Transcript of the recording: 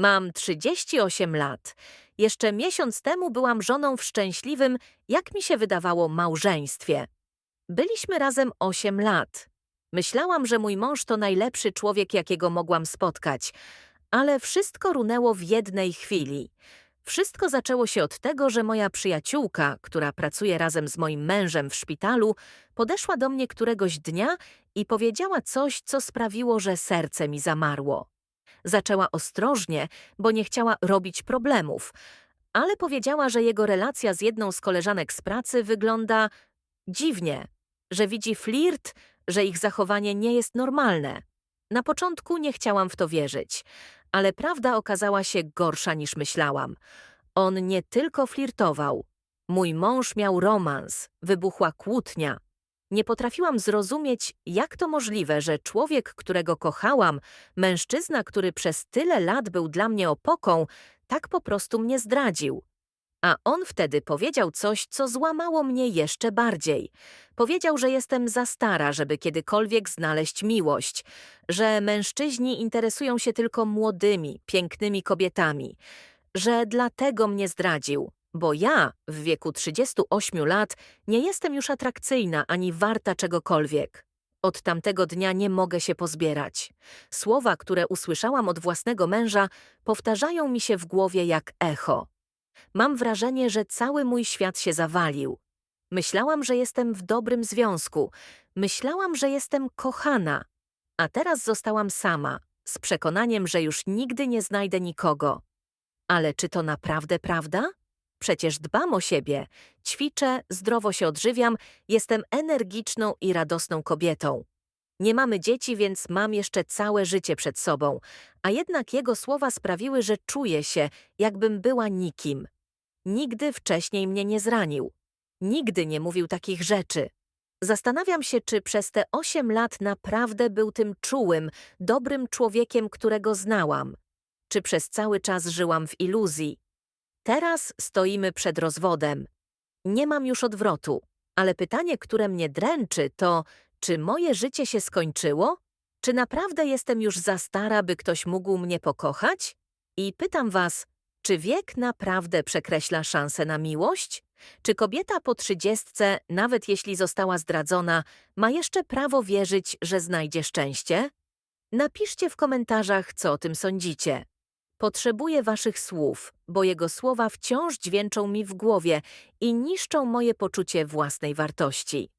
Mam 38 lat. Jeszcze miesiąc temu byłam żoną w szczęśliwym, jak mi się wydawało, małżeństwie. Byliśmy razem 8 lat. Myślałam, że mój mąż to najlepszy człowiek, jakiego mogłam spotkać, ale wszystko runęło w jednej chwili. Wszystko zaczęło się od tego, że moja przyjaciółka, która pracuje razem z moim mężem w szpitalu, podeszła do mnie któregoś dnia i powiedziała coś, co sprawiło, że serce mi zamarło. Zaczęła ostrożnie, bo nie chciała robić problemów, ale powiedziała, że jego relacja z jedną z koleżanek z pracy wygląda dziwnie, że widzi flirt, że ich zachowanie nie jest normalne. Na początku nie chciałam w to wierzyć, ale prawda okazała się gorsza niż myślałam. On nie tylko flirtował. Mój mąż miał romans, wybuchła kłótnia. Nie potrafiłam zrozumieć, jak to możliwe, że człowiek, którego kochałam, mężczyzna, który przez tyle lat był dla mnie opoką, tak po prostu mnie zdradził. A on wtedy powiedział coś, co złamało mnie jeszcze bardziej. Powiedział, że jestem za stara, żeby kiedykolwiek znaleźć miłość, że mężczyźni interesują się tylko młodymi, pięknymi kobietami, że dlatego mnie zdradził, bo ja w wieku 38 lat nie jestem już atrakcyjna ani warta czegokolwiek. Od tamtego dnia nie mogę się pozbierać. Słowa, które usłyszałam od własnego męża, powtarzają mi się w głowie jak echo. Mam wrażenie, że cały mój świat się zawalił. Myślałam, że jestem w dobrym związku. Myślałam, że jestem kochana. A teraz zostałam sama, z przekonaniem, że już nigdy nie znajdę nikogo. Ale czy to naprawdę prawda? Przecież dbam o siebie, ćwiczę, zdrowo się odżywiam, jestem energiczną i radosną kobietą. Nie mamy dzieci, więc mam jeszcze całe życie przed sobą, a jednak jego słowa sprawiły, że czuję się, jakbym była nikim. Nigdy wcześniej mnie nie zranił. Nigdy nie mówił takich rzeczy. Zastanawiam się, czy przez te osiem lat naprawdę był tym czułym, dobrym człowiekiem, którego znałam. Czy przez cały czas żyłam w iluzji. Teraz stoimy przed rozwodem. Nie mam już odwrotu, ale pytanie, które mnie dręczy, to czy moje życie się skończyło? Czy naprawdę jestem już za stara, by ktoś mógł mnie pokochać? I pytam was, czy wiek naprawdę przekreśla szansę na miłość? Czy kobieta po trzydziestce, nawet jeśli została zdradzona, ma jeszcze prawo wierzyć, że znajdzie szczęście? Napiszcie w komentarzach, co o tym sądzicie. Potrzebuję waszych słów, bo jego słowa wciąż dźwięczą mi w głowie i niszczą moje poczucie własnej wartości.